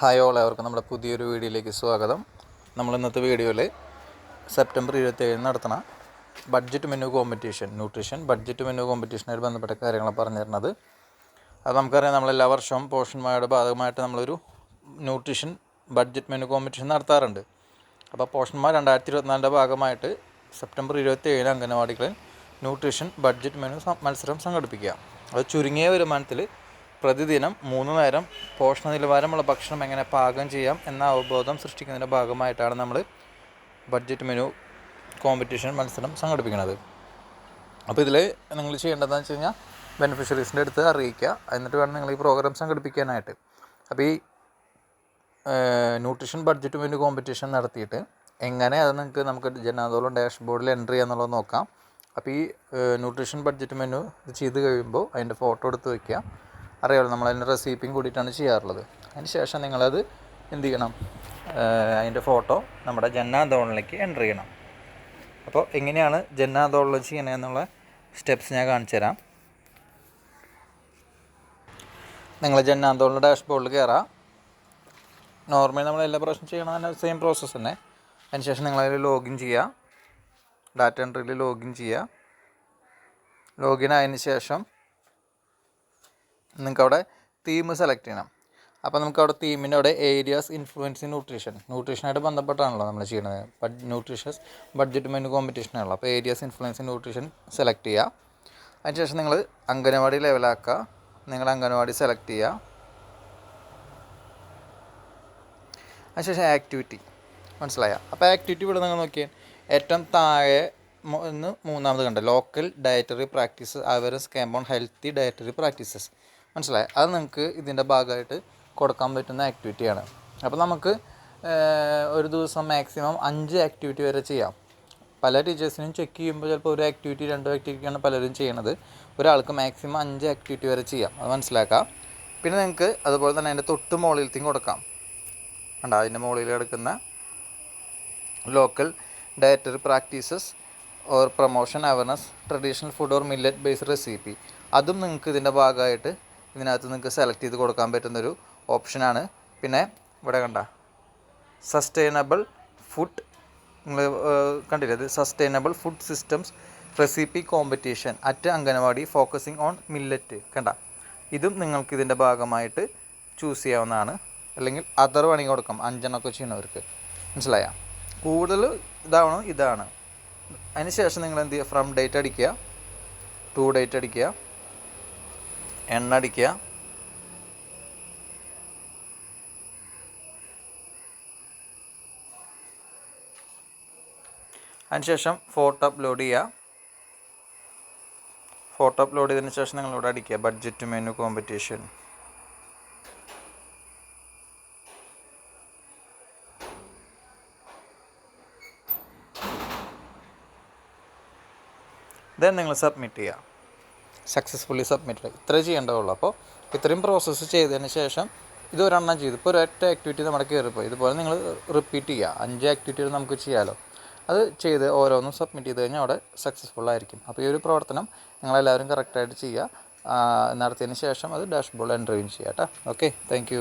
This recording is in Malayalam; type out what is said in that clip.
ഹായ് ഓൾ അവർക്ക് നമ്മുടെ പുതിയൊരു വീഡിയോയിലേക്ക് സ്വാഗതം. നമ്മൾ ഇന്നത്തെ വീഡിയോയിൽ സെപ്റ്റംബർ ഇരുപത്തേഴിന് നടത്തണ budget menu competition nutrition budget menu കോമ്പറ്റീഷനായിട്ട് ബന്ധപ്പെട്ട കാര്യങ്ങൾ പറഞ്ഞു തരുന്നത് അത് നമുക്കറിയാം നമ്മളെല്ലാ വർഷവും പോഷന്മാരുടെ ഭാഗമായിട്ട് നമ്മളൊരു ന്യൂട്രീഷൻ ബഡ്ജറ്റ് മെനു കോമ്പറ്റീഷൻ നടത്താറുണ്ട്. അപ്പോൾ പോഷന്മാർ രണ്ടായിരത്തി ഇരുപത്തിനാലിന്റെ ഭാഗമായിട്ട് സെപ്റ്റംബർ ഇരുപത്തി ഏഴിന് അംഗനവാടികളിൽ ന്യൂട്രീഷൻ ബഡ്ജറ്റ് മെനു മത്സരം സംഘടിപ്പിക്കുക. അത് ചുരുങ്ങിയ വരുമാനത്തിൽ പ്രതിദിനം മൂന്ന് നേരം പോഷണ നിലവാരമുള്ള ഭക്ഷണം എങ്ങനെ പാകം ചെയ്യാം എന്ന അവബോധം സൃഷ്ടിക്കുന്നതിന്റെ ഭാഗമായിട്ടാണ് നമ്മൾ ബഡ്ജറ്റ് മെനു കോമ്പറ്റീഷൻ മത്സരം സംഘടിപ്പിക്കുന്നത്. അപ്പോൾ ഇതിൽ നിങ്ങൾ ചെയ്യേണ്ടതെന്ന് വെച്ച് കഴിഞ്ഞാൽ ബെനിഫിഷ്യറീസിന്റെ അടുത്ത് അറിയിക്കുക. എന്നിട്ട് വേണം നിങ്ങൾ ഈ പ്രോഗ്രാം സംഘടിപ്പിക്കാനായിട്ട്. അപ്പോൾ ഈ ന്യൂട്രീഷൻ ബഡ്ജറ്റ് മെനു കോമ്പറ്റീഷൻ നടത്തിയിട്ട് എങ്ങനെ അത് നിങ്ങൾക്ക് നമുക്ക് ജനാന്തോളം ഡാഷ്ബോർഡിൽ എൻട്രി ചെയ്യാന്നുള്ളത് നോക്കാം. അപ്പോൾ ഈ ന്യൂട്രീഷൻ ബഡ്ജറ്റ് മെനു ഇത് ചെയ്ത് കഴിയുമ്പോൾ അതിന്റെ ഫോട്ടോ എടുത്ത് വയ്ക്കുക അറിയാമല്ലോ നമ്മൾ അതിന്റെ റെസിപ്പിയും കൂടിയിട്ടാണ് ചെയ്യാറുള്ളത്. അതിന് ശേഷം നിങ്ങളത് എന്ത് ചെയ്യണം? അതിന്റെ ഫോട്ടോ നമ്മുടെ ജന്നാന്തോളിലേക്ക് എന്റർ ചെയ്യണം. അപ്പോൾ എങ്ങനെയാണ് ജന്നാന്തോളിൽ ചെയ്യണമെന്നുള്ള സ്റ്റെപ്സ് ഞാൻ കാണിച്ചു തരാം. നിങ്ങൾ ജന്നാന്തോളിന്റെ ഡാഷ്ബോർഡിൽ കയറാം. നോർമലി നമ്മൾ എല്ലാ പ്രാവശ്യം ചെയ്യണ തന്നെ സെയിം പ്രോസസ്സ് തന്നെ. അതിനുശേഷം നിങ്ങളതിൽ ലോഗിൻ ചെയ്യുക. ഡാറ്റ എൻട്രിയിൽ ലോഗിൻ ചെയ്യുക. ലോഗിൻ ആയതിന് ശേഷം നിങ്ങൾക്ക് അവിടെ തീം സെലക്ട് ചെയ്യണം. അപ്പോൾ നമുക്ക് അവിടെ തീമിന്റെ അവിടെ ഏരിയാസ് ഇൻഫ്ലുവൻസ് ഇൻ ന്യൂട്രീഷൻ ന്യൂട്രീഷനായിട്ട് ബന്ധപ്പെട്ടാണല്ലോ നമ്മൾ ചെയ്യുന്നത് ബഡ് ന്യൂട്രീഷ്യസ് ബഡ്ജറ്റ് മെനു കോമ്പറ്റീഷനാണല്ലോ അപ്പോൾ areas influence in nutrition select ചെയ്യുക അതിനുശേഷം നിങ്ങൾ അംഗനവാടി ലെവലാക്കുക നിങ്ങൾ അംഗനവാടി സെലക്ട് ചെയ്യുക അതിനുശേഷം ആക്ടിവിറ്റി മനസ്സിലായ? അപ്പോൾ ആക്ടിവിറ്റി ഇവിടെ നിങ്ങൾ നോക്കിയാൽ ഏറ്റവും താഴെ ഒന്ന് മൂന്നാമത് കണ്ട? Local dietary practice awareness camp on healthy dietary practices മനസ്സിലായ? അത് നിങ്ങൾക്ക് ഇതിന്റെ ഭാഗമായിട്ട് കൊടുക്കാൻ പറ്റുന്ന ആക്ടിവിറ്റിയാണ് അപ്പോൾ നമുക്ക് ഒരു ദിവസം മാക്സിമം അഞ്ച് ആക്ടിവിറ്റി വരെ ചെയ്യാം. പല ടീച്ചേഴ്സിനും ചെക്ക് ചെയ്യുമ്പോൾ ചിലപ്പോൾ ഒരു ആക്ടിവിറ്റി രണ്ടോ ആക്ടിവിറ്റിയാണ് പലരും ചെയ്യണത്. ഒരാൾക്ക് മാക്സിമം അഞ്ച് ആക്ടിവിറ്റി വരെ ചെയ്യാം. അത് മനസ്സിലാക്കാം. പിന്നെ നിങ്ങൾക്ക് അതുപോലെ തന്നെ അതിന്റെ തൊട്ട് മുകളിലത്തേക്കും കൊടുക്കാം. കണ്ട? അതിന്റെ മുകളിൽ കിടക്കുന്ന local dietary practices or promotion awareness traditional food or millet based recipe അതും നിങ്ങൾക്ക് ഇതിന്റെ ഭാഗമായിട്ട് ഇതിനകത്ത് നിങ്ങൾക്ക് സെലക്ട് ചെയ്ത് കൊടുക്കാൻ പറ്റുന്നൊരു ഓപ്ഷനാണ് പിന്നെ ഇവിടെ കണ്ട സസ്റ്റൈനബിൾ ഫുഡ് നിങ്ങൾ കണ്ടില്ലേ? ഇത് sustainable food systems recipe competition at anganwadi focusing on millet കണ്ട ഇതും നിങ്ങൾക്ക് ഇതിന്റെ ഭാഗമായിട്ട് ചൂസ് ചെയ്യാവുന്നതാണ്. അല്ലെങ്കിൽ അതർ വേണമെങ്കിൽ കൊടുക്കാം. അഞ്ചെണ്ണമൊക്കെ ചെയ്യണവർക്ക് മനസ്സിലായ? കൂടുതൽ ഇതാവണം ഇതാണ്. അതിന് ശേഷം നിങ്ങൾ എന്ത് ചെയ്യുക? ഫ്രം ഡേറ്റ് അടിക്കുക. ടു ഡേറ്റ് അടിക്കുക. എണ്ണ അടിക്കുക. അതിനുശേഷം ഫോട്ടോ അപ്ലോഡ് ചെയ്യുക. ഫോട്ടോ അപ്ലോഡ് ചെയ്തതിന് ശേഷം നിങ്ങൾ ഇവിടെ അടിക്കുക. ബഡ്ജറ്റ് മെനു കോമ്പറ്റീഷൻ ദെൻ നിങ്ങൾ സബ്മിറ്റ് ചെയ്യുക. സക്സസ്ഫുള്ളി സബ്മിറ്റ് ഇത്ര ചെയ്യേണ്ടതുള്ളൂ. അപ്പോൾ ഇത്രയും പ്രോസസ്സ് ചെയ്തതിന് ശേഷം ഇത് ഒരെണ്ണം ചെയ്തു. ഇപ്പോൾ ഒരൊറ്റ ആക്ടിവിറ്റി നമ്മുടെ കയറിപ്പോയി. ഇതുപോലെ നിങ്ങൾ റിപ്പീറ്റ് ചെയ്യുക. അഞ്ച് ആക്ടിവിറ്റികൾ നമുക്ക് ചെയ്യാമല്ലോ അത് ചെയ്ത് ഓരോന്നും സബ്മിറ്റ് ചെയ്ത് കഴിഞ്ഞാൽ അവിടെ സക്സസ്ഫുൾ ആയിരിക്കും. അപ്പോൾ ഈ ഒരു പ്രവർത്തനം നിങ്ങളെല്ലാവരും കറക്റ്റായിട്ട് ചെയ്യുക. നടത്തിയതിന് ശേഷം അത് ഡാഷ്ബോർഡിൽ എന്റർ ചെയ്യാം കേട്ടോ. Okay thank